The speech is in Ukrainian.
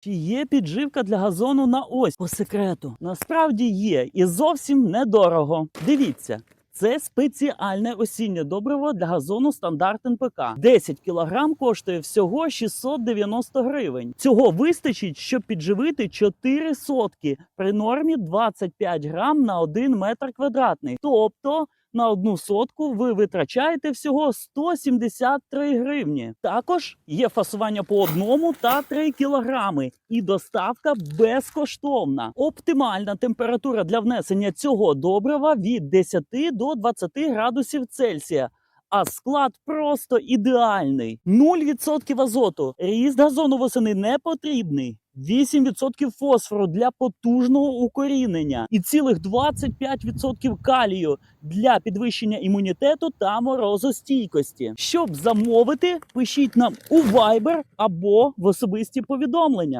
Чи є підживка для газону на ось по секрету? Насправді є і зовсім недорого. Дивіться. Це спеціальне осіннє добриво для газону стандарт НПК. 10 кг коштує всього 690 гривень. Цього вистачить, щоб підживити 4 сотки при нормі 25 грам на 1 метр квадратний. Тобто на одну сотку ви витрачаєте всього 173 гривні. Також є фасування по одному та 3 кілограми, і доставка безкоштовна. Оптимальна температура для внесення цього добрива від 10 до 20 градусів Цельсія. А склад просто ідеальний. 0% азоту. Ріст газону восени не потрібний. 8% фосфору для потужного укорінення і цілих 25% калію для підвищення імунітету та морозостійкості. Щоб замовити, пишіть нам у Viber або в особисті повідомлення.